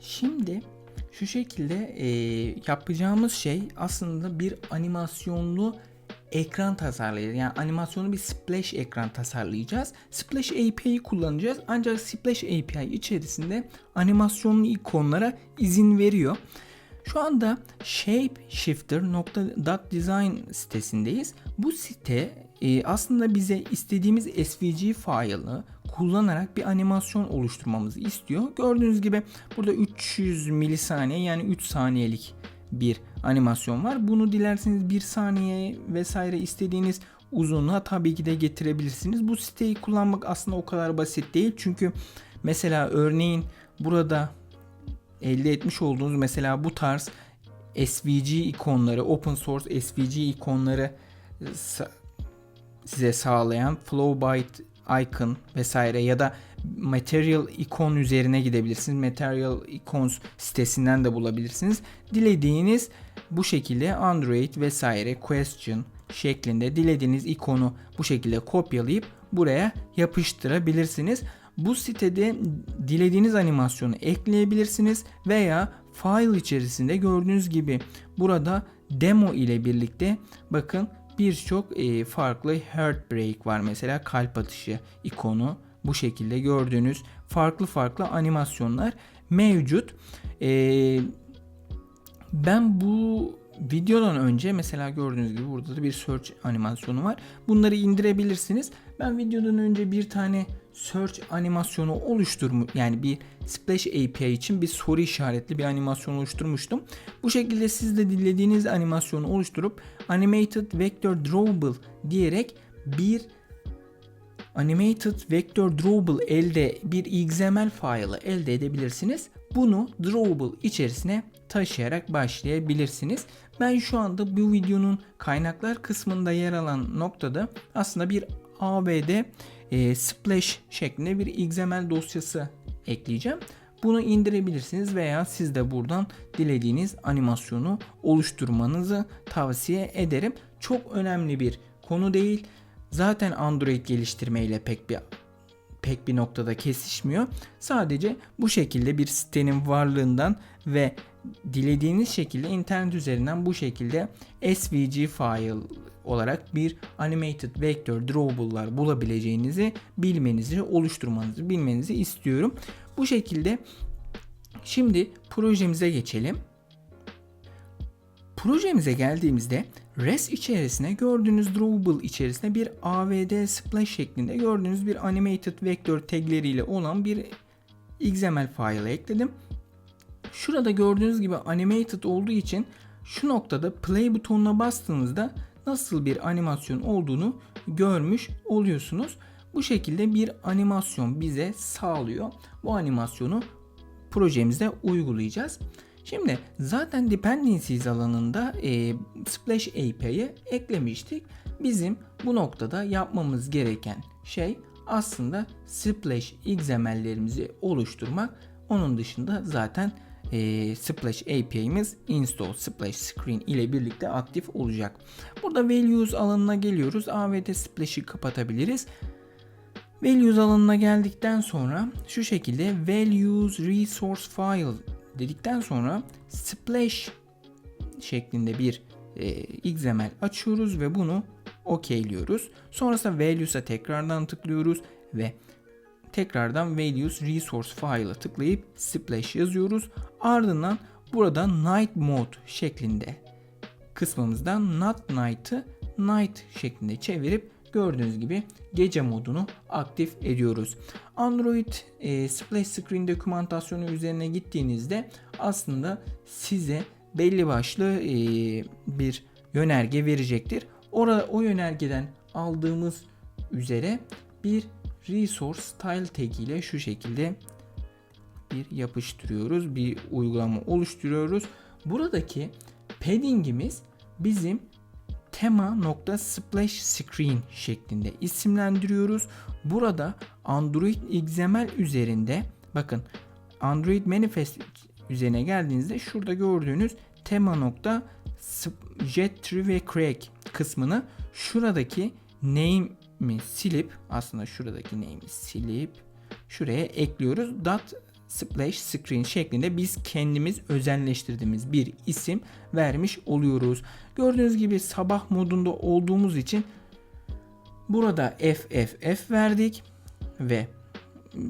Şimdi şu şekilde e, yapacağımız şey aslında bir animasyonlu ekran tasarlayacağız. Yani animasyonu bir splash ekran tasarlayacağız. Splash API'yi kullanacağız. Ancak Splash API içerisinde animasyonlu ikonlara izin veriyor. Şu anda shapeshifter.design sitesindeyiz. Bu site e, aslında bize istediğimiz SVG file'ı kullanarak bir animasyon oluşturmamızı istiyor. Gördüğünüz gibi burada 300 milisaniye yani 3 saniyelik bir animasyon var. Bunu dilerseniz 1 saniye vesaire istediğiniz uzunluğa tabii ki de getirebilirsiniz. Bu siteyi kullanmak aslında o kadar basit değil. Çünkü mesela örneğin burada elde etmiş olduğunuz mesela bu tarz SVG ikonları, open source SVG ikonları size sağlayan Flowbyte icon vesaire ya da Material Icon üzerine gidebilirsiniz. Material Icons sitesinden de bulabilirsiniz. Dilediğiniz bu şekilde Android vesaire question şeklinde dilediğiniz ikonu bu şekilde kopyalayıp buraya yapıştırabilirsiniz. Bu sitede dilediğiniz animasyonu ekleyebilirsiniz veya file içerisinde gördüğünüz gibi burada demo ile birlikte bakın birçok e, farklı heartbreak var mesela kalp atışı ikonu bu şekilde gördüğünüz farklı farklı animasyonlar mevcut. E, ben bu videodan önce mesela gördüğünüz gibi burada da bir search animasyonu var. Bunları indirebilirsiniz. Ben videodan önce bir tane search animasyonu oluşturmuş yani bir Splash API için bir soru işaretli bir animasyon oluşturmuştum. Bu şekilde siz de dilediğiniz animasyonu oluşturup animated vector drawable diyerek bir animated vector drawable elde bir XML file'ı elde edebilirsiniz. Bunu drawable içerisine taşıyarak başlayabilirsiniz. Ben şu anda bu videonun kaynaklar kısmında yer alan noktada aslında bir AVD e, splash şeklinde bir XML dosyası ekleyeceğim. Bunu indirebilirsiniz veya siz de buradan dilediğiniz animasyonu oluşturmanızı tavsiye ederim. Çok önemli bir konu değil. Zaten Android geliştirmeyle pek bir pek bir noktada kesişmiyor. Sadece bu şekilde bir sitenin varlığından ve dilediğiniz şekilde internet üzerinden bu şekilde SVG file olarak bir animated vector drawable'lar bulabileceğinizi bilmenizi, oluşturmanızı bilmenizi istiyorum. Bu şekilde şimdi projemize geçelim. Projemize geldiğimizde res içerisine gördüğünüz drawable içerisine bir avd splash şeklinde gördüğünüz bir animated vector tagleriyle olan bir xml file ekledim. Şurada gördüğünüz gibi animated olduğu için şu noktada play butonuna bastığınızda nasıl bir animasyon olduğunu görmüş oluyorsunuz. Bu şekilde bir animasyon bize sağlıyor. Bu animasyonu projemizde uygulayacağız. Şimdi zaten dependencies alanında e, Splash API'yi eklemiştik. Bizim bu noktada yapmamız gereken şey aslında Splash XML'lerimizi oluşturmak. Onun dışında zaten e, Splash API'miz install Splash Screen ile birlikte aktif olacak. Burada values alanına geliyoruz. AVD Splash'i kapatabiliriz. Values alanına geldikten sonra şu şekilde values resource file dedikten sonra splash şeklinde bir e, XML açıyoruz ve bunu okeyliyoruz. Sonrasında values'a tekrardan tıklıyoruz ve tekrardan values resource file'a tıklayıp splash yazıyoruz. Ardından burada night mode şeklinde kısmımızdan not night'ı night şeklinde çevirip gördüğünüz gibi gece modunu aktif ediyoruz. Android e, Splash Screen dokümantasyonu üzerine gittiğinizde aslında size belli başlı e, bir yönerge verecektir. Orada o yönergeden aldığımız üzere bir resource style tag ile şu şekilde bir yapıştırıyoruz. Bir uygulama oluşturuyoruz. Buradaki paddingimiz bizim tema.splash screen şeklinde isimlendiriyoruz. Burada Android XML üzerinde bakın Android Manifest üzerine geldiğinizde şurada gördüğünüz tema.jettree ve crack kısmını şuradaki name'i silip aslında şuradaki name'i silip şuraya ekliyoruz. Dot splash screen şeklinde biz kendimiz özelleştirdiğimiz bir isim vermiş oluyoruz. Gördüğünüz gibi sabah modunda olduğumuz için burada FFF verdik ve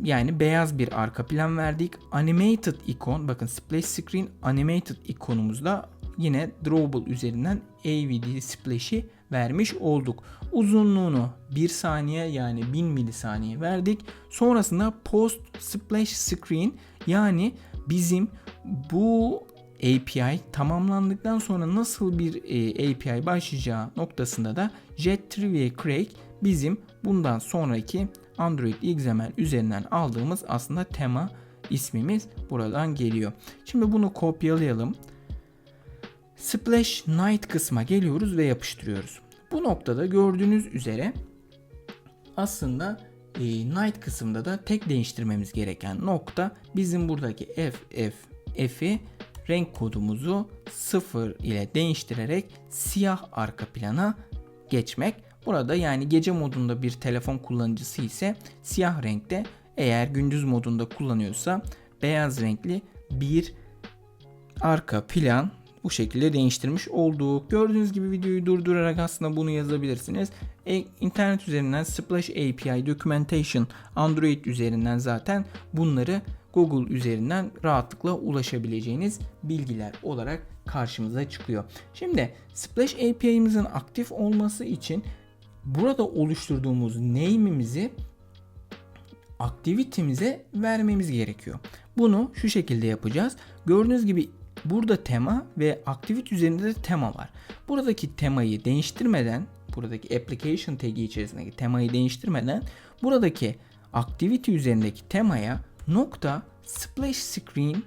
yani beyaz bir arka plan verdik. Animated ikon bakın splash screen animated ikonumuzda yine drawable üzerinden AVD splash'i vermiş olduk. Uzunluğunu 1 saniye yani 1000 milisaniye verdik. Sonrasında post splash screen yani bizim bu API tamamlandıktan sonra nasıl bir e, API başlayacağı noktasında da Jet Trivia Craig bizim bundan sonraki Android XML üzerinden aldığımız aslında tema ismimiz buradan geliyor. Şimdi bunu kopyalayalım. Splash Night kısma geliyoruz ve yapıştırıyoruz. Bu noktada gördüğünüz üzere aslında e, Night kısımda da tek değiştirmemiz gereken nokta bizim buradaki F F F'i renk kodumuzu 0 ile değiştirerek siyah arka plana geçmek. Burada yani gece modunda bir telefon kullanıcısı ise siyah renkte eğer gündüz modunda kullanıyorsa beyaz renkli bir arka plan bu şekilde değiştirmiş olduk. Gördüğünüz gibi videoyu durdurarak aslında bunu yazabilirsiniz. E, internet üzerinden Splash API Documentation Android üzerinden zaten bunları Google üzerinden rahatlıkla ulaşabileceğiniz bilgiler olarak karşımıza çıkıyor. Şimdi Splash API'mizin aktif olması için burada oluşturduğumuz name'imizi aktivitemize vermemiz gerekiyor. Bunu şu şekilde yapacağız. Gördüğünüz gibi burada tema ve activity üzerinde de tema var. Buradaki temayı değiştirmeden, buradaki application tagi içerisindeki temayı değiştirmeden buradaki activity üzerindeki temaya nokta splash screen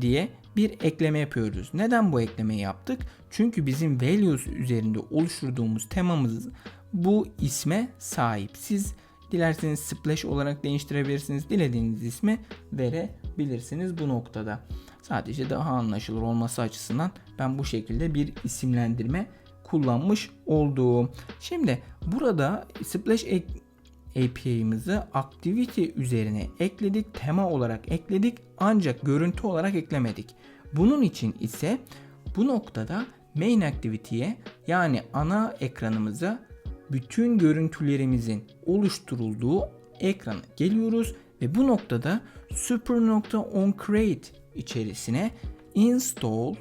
diye bir ekleme yapıyoruz. Neden bu eklemeyi yaptık? Çünkü bizim values üzerinde oluşturduğumuz temamız bu isme sahip. Siz dilerseniz splash olarak değiştirebilirsiniz. Dilediğiniz ismi verebilirsiniz bu noktada. Sadece daha anlaşılır olması açısından ben bu şekilde bir isimlendirme kullanmış oldum. Şimdi burada splash API'mizi activity üzerine ekledik, tema olarak ekledik ancak görüntü olarak eklemedik. Bunun için ise bu noktada main activity'ye yani ana ekranımıza bütün görüntülerimizin oluşturulduğu ekrana geliyoruz ve bu noktada super.onCreate içerisine install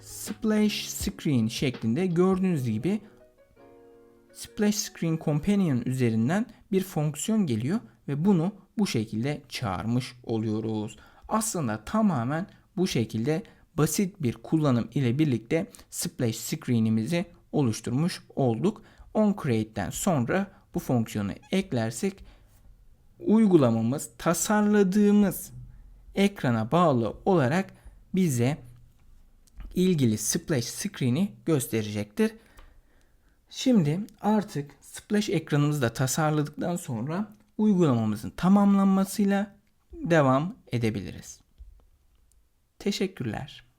splash screen şeklinde gördüğünüz gibi Splash Screen Companion üzerinden bir fonksiyon geliyor ve bunu bu şekilde çağırmış oluyoruz. Aslında tamamen bu şekilde basit bir kullanım ile birlikte Splash Screen'imizi oluşturmuş olduk. OnCreate'den sonra bu fonksiyonu eklersek uygulamamız tasarladığımız ekrana bağlı olarak bize ilgili splash screen'i gösterecektir. Şimdi artık splash ekranımızı da tasarladıktan sonra uygulamamızın tamamlanmasıyla devam edebiliriz. Teşekkürler.